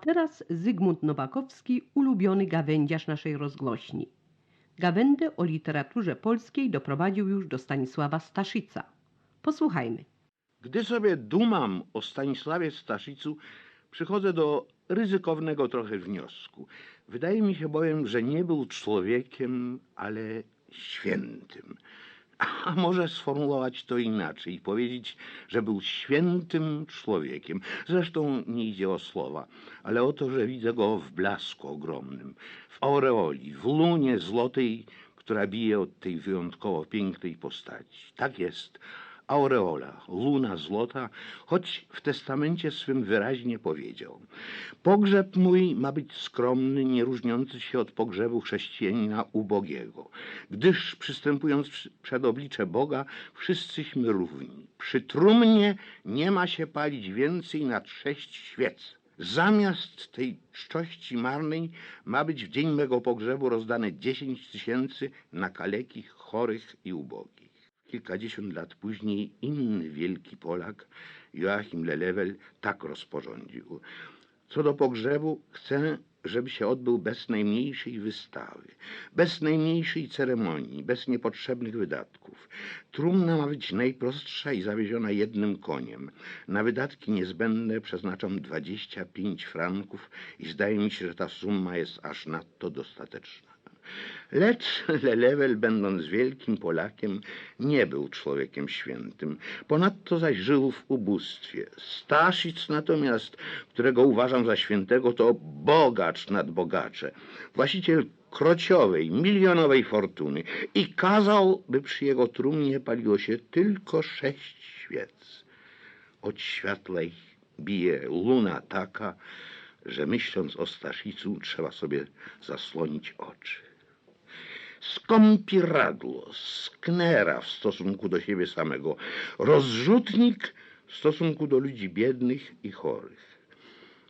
Teraz Zygmunt Nowakowski, ulubiony gawędziarz naszej rozgłośni. Gawędę o literaturze polskiej doprowadził już do Stanisława Staszica. Posłuchajmy. Gdy sobie dumam o Stanisławie Staszicu, przychodzę do ryzykownego trochę wniosku. Wydaje mi się bowiem, że nie był człowiekiem, ale świętym. A może sformułować to inaczej i powiedzieć, że był świętym człowiekiem. Zresztą nie idzie o słowa, ale o to, że widzę go w blasku ogromnym, w aureoli, w lunie złotej, która bije od tej wyjątkowo pięknej postaci. Tak jest. Aureola, luna złota, choć w testamencie swym wyraźnie powiedział. Pogrzeb mój ma być skromny, nie różniący się od pogrzebu chrześcijanina ubogiego, gdyż przystępując przy- przed oblicze Boga, wszyscyśmy równi. Przy trumnie nie ma się palić więcej nad sześć świec. Zamiast tej czczości marnej ma być w dzień mego pogrzebu rozdane dziesięć tysięcy na kalekich, chorych i ubogich. Kilkadziesiąt lat później inny wielki Polak, Joachim Lelewel, tak rozporządził. Co do pogrzebu, chcę, żeby się odbył bez najmniejszej wystawy, bez najmniejszej ceremonii, bez niepotrzebnych wydatków. Trumna ma być najprostsza i zawieziona jednym koniem. Na wydatki niezbędne przeznaczam 25 franków i zdaje mi się, że ta suma jest aż nadto dostateczna. Lecz Lelewel, będąc wielkim Polakiem, nie był człowiekiem świętym. Ponadto zaś żył w ubóstwie. Staszic natomiast, którego uważam za świętego, to bogacz nad bogacze. Właściciel krociowej, milionowej fortuny i kazał, by przy jego trumnie paliło się tylko sześć świec. Od światłej bije luna taka, że myśląc o Staszicu trzeba sobie zasłonić oczy skąpiradło, sknera w stosunku do siebie samego, rozrzutnik w stosunku do ludzi biednych i chorych.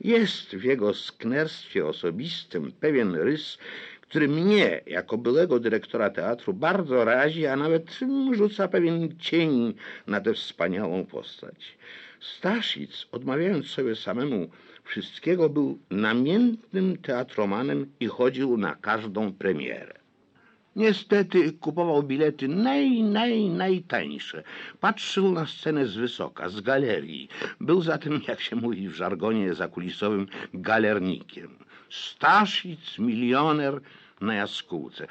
Jest w jego sknerstwie osobistym pewien rys, który mnie, jako byłego dyrektora teatru, bardzo razi, a nawet rzuca pewien cień na tę wspaniałą postać. Staszic, odmawiając sobie samemu wszystkiego, był namiętnym teatromanem i chodził na każdą premierę. Niestety kupował bilety naj, naj, najtańsze. Patrzył na scenę z wysoka, z galerii. Był zatem, jak się mówi w żargonie zakulisowym, galernikiem. Staszic, milioner na jaskółce.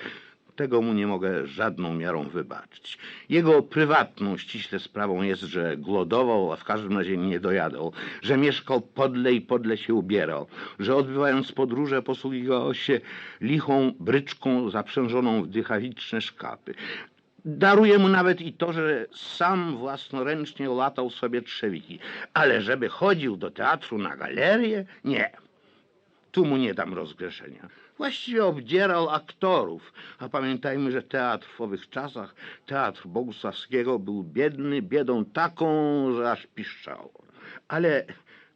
Tego mu nie mogę żadną miarą wybaczyć. Jego prywatną ściśle sprawą jest, że głodował, a w każdym razie nie dojadał, że mieszkał podle i podle się ubierał, że odbywając podróże posługiwał się lichą bryczką zaprzężoną w dychawiczne szkapy. Daruję mu nawet i to, że sam własnoręcznie latał sobie trzewiki, ale żeby chodził do teatru na galerię, nie. Tu mu nie dam rozgrzeszenia. Właściwie obdzierał aktorów, a pamiętajmy, że teatr w owych czasach, teatr Bogusławskiego był biedny, biedą taką, że aż piszczało. Ale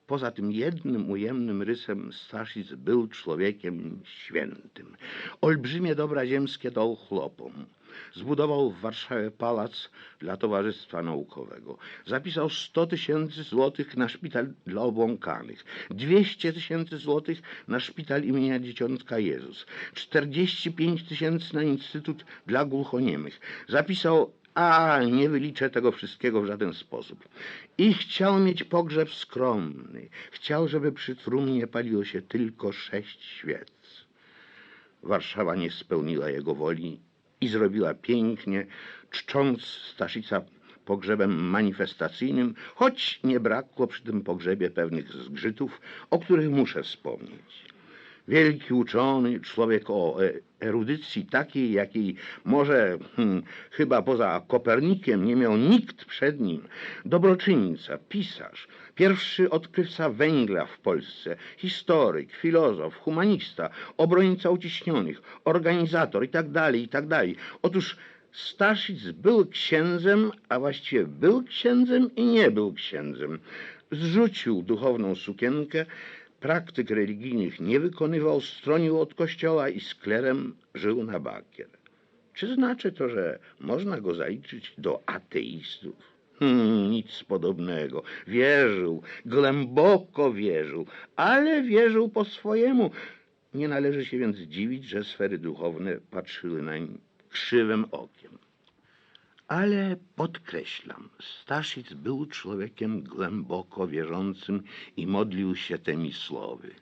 poza tym jednym ujemnym rysem Staszic był człowiekiem świętym. Olbrzymie dobra ziemskie dał chłopom. Zbudował w Warszawie pałac dla Towarzystwa Naukowego. Zapisał 100 tysięcy złotych na szpital dla obłąkanych, 200 tysięcy złotych na szpital imienia Dzieciątka Jezus, 45 tysięcy na Instytut dla Głuchoniemych. Zapisał a nie wyliczę tego wszystkiego w żaden sposób. I chciał mieć pogrzeb skromny. Chciał, żeby przy trumnie paliło się tylko sześć świec. Warszawa nie spełniła jego woli i zrobiła pięknie, czcząc Staszica pogrzebem manifestacyjnym, choć nie brakło przy tym pogrzebie pewnych zgrzytów, o których muszę wspomnieć. Wielki uczony, człowiek o e- erudycji takiej, jakiej może hmm, chyba poza Kopernikiem nie miał nikt przed nim. Dobroczyńca, pisarz, pierwszy odkrywca węgla w Polsce, historyk, filozof, humanista, obrońca uciśnionych, organizator itd., itd. Otóż Staszic był księdzem, a właściwie był księdzem i nie był księdzem. Zrzucił duchowną sukienkę, praktyk religijnych nie wykonywał, stronił od kościoła i z klerem żył na bakier. Czy znaczy to, że można go zaliczyć do ateistów? Hmm, nic podobnego. Wierzył, głęboko wierzył, ale wierzył po swojemu. Nie należy się więc dziwić, że sfery duchowne patrzyły nań krzywym okiem. Ale podkreślam, Staszic był człowiekiem głęboko wierzącym i modlił się tymi słowy.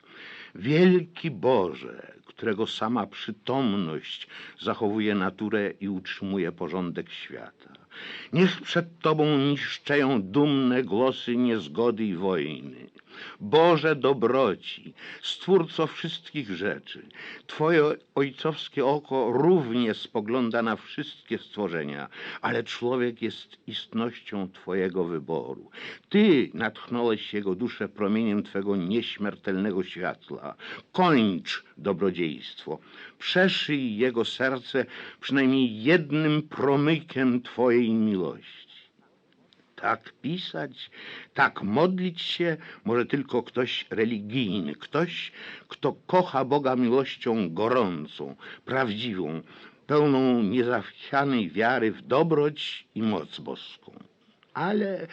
Wielki Boże, którego sama przytomność zachowuje naturę i utrzymuje porządek świata. Niech przed Tobą niszczeją dumne głosy niezgody i wojny. Boże dobroci, Stwórco wszystkich rzeczy, Twoje ojcowskie oko równie spogląda na wszystkie stworzenia, ale człowiek jest istnością Twojego wyboru. Ty natchnąłeś jego duszę promieniem Twego nieśmiertelnego światła. Kończ dobrodziejstwo. Przeszyj jego serce przynajmniej jednym promykiem Twojej miłości. Tak pisać, tak modlić się może tylko ktoś religijny, ktoś, kto kocha Boga miłością gorącą, prawdziwą, pełną niezachwianej wiary w dobroć i moc boską. Ale,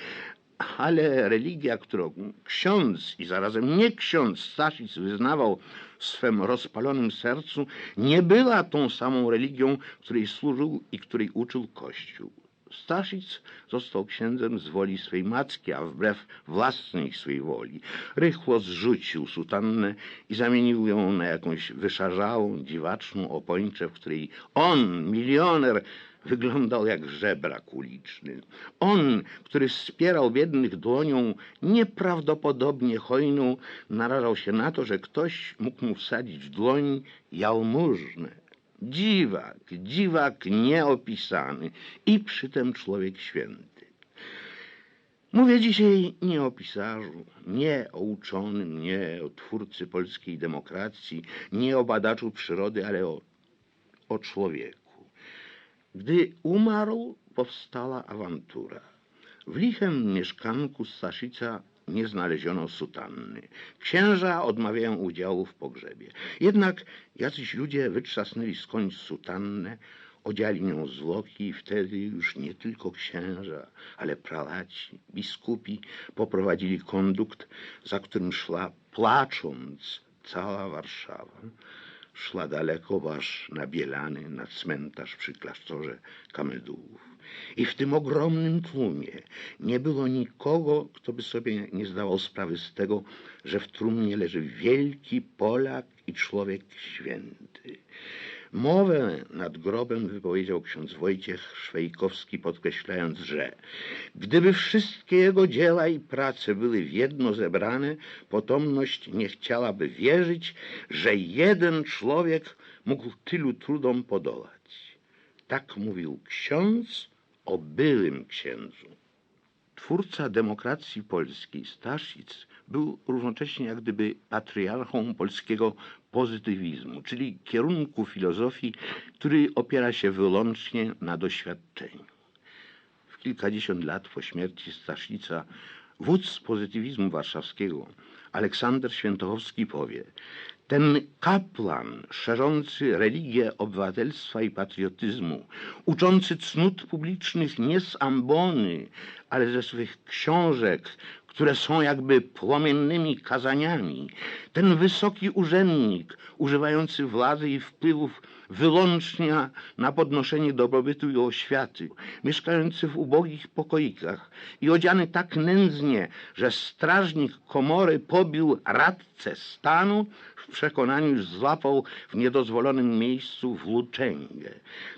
ale religia, którą ksiądz i zarazem nie ksiądz Staszic wyznawał w swym rozpalonym sercu, nie była tą samą religią, której służył i której uczył Kościół. Staszic został księdzem z woli swej matki, a wbrew własnej swej woli. Rychło zrzucił sutannę i zamienił ją na jakąś wyszarzałą, dziwaczną opończę, w której on, milioner, wyglądał jak żebrak uliczny. On, który wspierał biednych dłonią nieprawdopodobnie hojną, narażał się na to, że ktoś mógł mu wsadzić w dłoń jałmużnę. Dziwak, dziwak nieopisany i przytem człowiek święty. Mówię dzisiaj nie o pisarzu, nie o uczonym, nie o twórcy polskiej demokracji, nie o badaczu przyrody, ale o, o człowieku. Gdy umarł, powstała awantura. W lichem mieszkanku Staszica nie znaleziono sutanny. Księża odmawiają udziału w pogrzebie. Jednak jacyś ludzie wytrzasnęli skądś sutannę, odziali nią zwłoki i wtedy już nie tylko księża, ale pralaci, biskupi poprowadzili kondukt, za którym szła płacząc cała Warszawa. Szła daleko, aż na Bielany, na cmentarz przy klasztorze Kamedułów. I w tym ogromnym tłumie nie było nikogo, kto by sobie nie zdawał sprawy z tego, że w trumnie leży wielki Polak i człowiek święty. Mowę nad grobem wypowiedział ksiądz Wojciech Szwejkowski, podkreślając, że gdyby wszystkie jego dzieła i prace były w jedno zebrane, potomność nie chciałaby wierzyć, że jeden człowiek mógł tylu trudom podołać. Tak mówił ksiądz o byłym księdzu. Twórca demokracji polskiej, Staszic, był równocześnie jak gdyby patriarchą polskiego pozytywizmu, czyli kierunku filozofii, który opiera się wyłącznie na doświadczeniu. W kilkadziesiąt lat po śmierci Staszica wódz pozytywizmu warszawskiego, Aleksander Świętochowski powie ten kaplan szerzący religię obywatelstwa i patriotyzmu, uczący cnót publicznych nie z ambony, ale ze swych książek, które są jakby płomiennymi kazaniami, ten wysoki urzędnik, używający władzy i wpływów wyłącznie na podnoszenie dobrobytu i oświaty, mieszkający w ubogich pokoikach i odziany tak nędznie, że strażnik komory pobił radcę stanu, w przekonaniu, że złapał w niedozwolonym miejscu włóczęgę.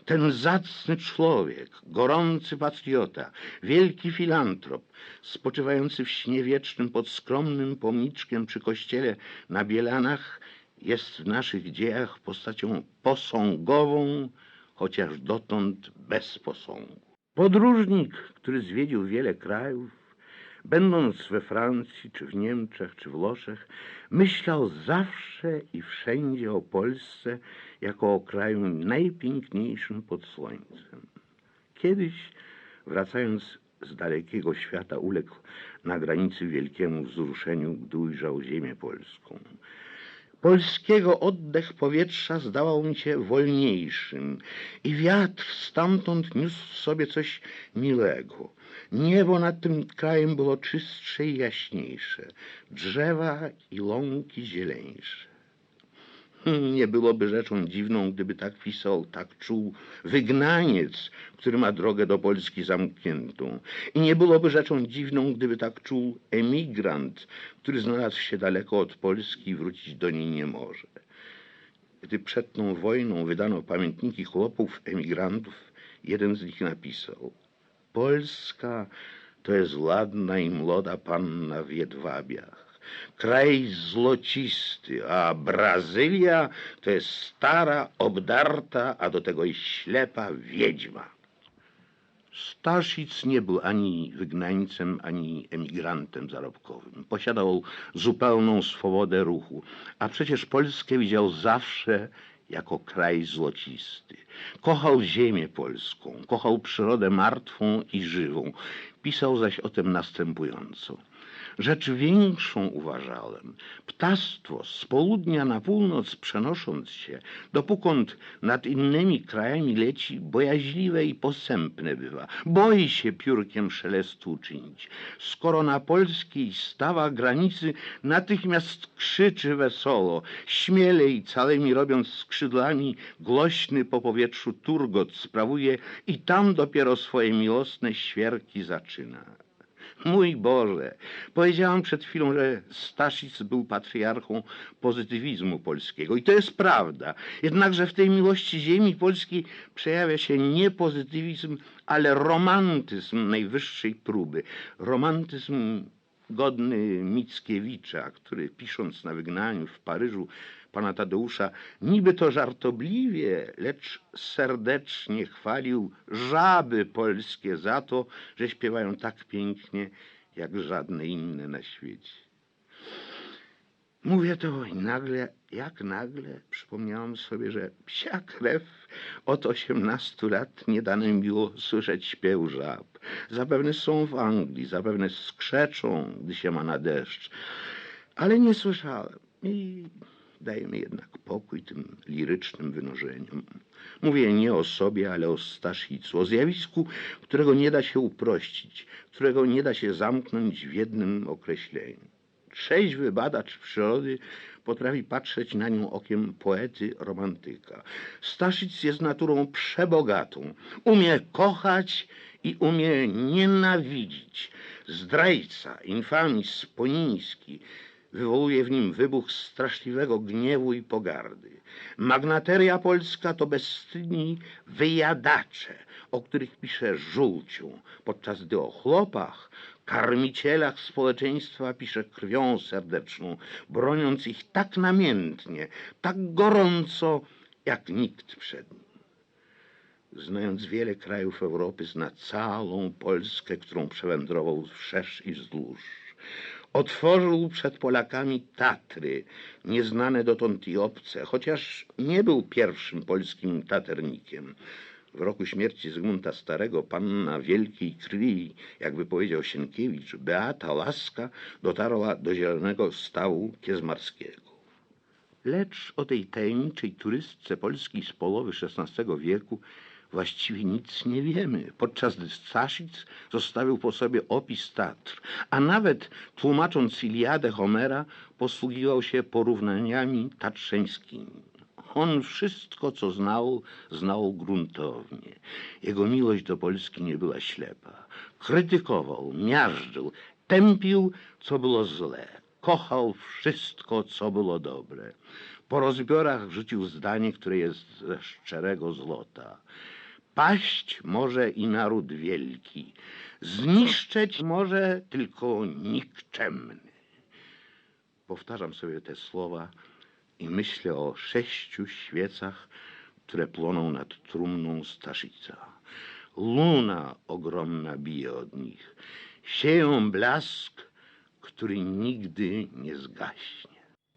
Ten zacny człowiek, gorący patriota, wielki filantrop, spoczywający w śnie wiecznym pod skromnym pomniczkiem przy kościele na Bielanach, jest w naszych dziejach postacią posągową, chociaż dotąd bez posągu. Podróżnik, który zwiedził wiele krajów, będąc we Francji, czy w Niemczech, czy w Włoszech, myślał zawsze i wszędzie o Polsce jako o kraju najpiękniejszym pod słońcem. Kiedyś, wracając z dalekiego świata, uległ na granicy wielkiemu wzruszeniu, gdy ujrzał ziemię polską. Polskiego oddech powietrza zdawał mi się wolniejszym i wiatr stamtąd niósł sobie coś miłego. Niebo nad tym krajem było czystsze i jaśniejsze, drzewa i łąki zieleńsze. Hmm, Nie byłoby rzeczą dziwną, gdyby tak pisał, tak czuł wygnaniec, który ma drogę do Polski zamkniętą. I nie byłoby rzeczą dziwną, gdyby tak czuł emigrant, który znalazł się daleko od Polski i wrócić do niej nie może. Gdy przed tą wojną wydano pamiętniki chłopów emigrantów, jeden z nich napisał Polska to jest ładna i młoda panna w jedwabiach. Kraj złocisty, a Brazylia to jest stara, obdarta, a do tego i ślepa wiedźma. Staszic nie był ani wygnańcem, ani emigrantem zarobkowym. Posiadał zupełną swobodę ruchu, a przecież Polskę widział zawsze jako kraj złocisty. Kochał ziemię polską, kochał przyrodę martwą i żywą. Pisał zaś o tym następująco. Rzecz większą uważałem. Ptactwo z południa na północ przenosząc się, dopókąd nad innymi krajami leci, bojaźliwe i posępne bywa. Boi się piórkiem szelestu uczynić. Skoro na polskiej stawa granicy natychmiast krzyczy wesoło, śmielej całymi robiąc skrzydłami, głośny po powietrzu turgot sprawuje i tam dopiero swoje miłosne świerki zaczyna. Mój Boże, powiedziałam przed chwilą, że Staszic był patriarchą pozytywizmu polskiego i to jest prawda. Jednakże w tej miłości ziemi polskiej przejawia się nie pozytywizm, ale romantyzm najwyższej próby. Romantyzm godny Mickiewicza, który pisząc na wygnaniu w Paryżu pana Tadeusza, niby to żartobliwie, lecz serdecznie chwalił żaby polskie za to, że śpiewają tak pięknie, jak żadne inne na świecie. Mówię to i nagle, jak nagle przypomniałam sobie, że psia krew od 18 lat nie dane mi było słyszeć śpiew żab. Zapewne są w Anglii, zapewne skrzeczą, gdy się ma na deszcz, ale nie słyszałem i dajemy jednak pokój tym lirycznym wynurzeniom. Mówię nie o sobie, ale o Staszicu, o zjawisku, którego nie da się uprościć, którego nie da się zamknąć w jednym określeniu. Trzeźwy badacz przyrody potrafi patrzeć na nią okiem poety, romantyka. Staszic jest naturą przebogatą. Umie kochać i umie nienawidzić. Zdrajca, infamis poniński wywołuje w nim wybuch straszliwego gniewu i pogardy. Magnateria polska to bezstydni wyjadacze, o których pisze żółcią, podczas gdy o chłopach, karmicielach społeczeństwa pisze krwią serdeczną, broniąc ich tak namiętnie, tak gorąco, jak nikt przed nim. Znając wiele krajów Europy, zna całą Polskę, którą przewędrował wszerz i wzdłuż. Otworzył przed Polakami Tatry, nieznane dotąd i obce, chociaż nie był pierwszym polskim taternikiem. W roku śmierci Zygmunta Starego panna wielkiej krwi, jakby powiedział Sienkiewicz, Beata Laska dotarła do zielonego stału Kiezmarskiego. Lecz o tej tajemniczej turystce Polski z połowy XVI wieku właściwie nic nie wiemy, podczas gdy Staszic zostawił po sobie opis Tatr, a nawet tłumacząc Iliadę Homera posługiwał się porównaniami tatrzeńskimi. On wszystko, co znał, znał gruntownie. Jego miłość do Polski nie była ślepa. Krytykował, miażdżył, tępił, co było złe. Kochał wszystko, co było dobre. Po rozbiorach rzucił zdanie, które jest ze szczerego złota. Paść może i naród wielki, zniszczeć może tylko nikczemny. Powtarzam sobie te słowa i myślę o sześciu świecach, które płoną nad trumną Staszica. Luna ogromna bije od nich. Sieją blask, który nigdy nie zgaśnie.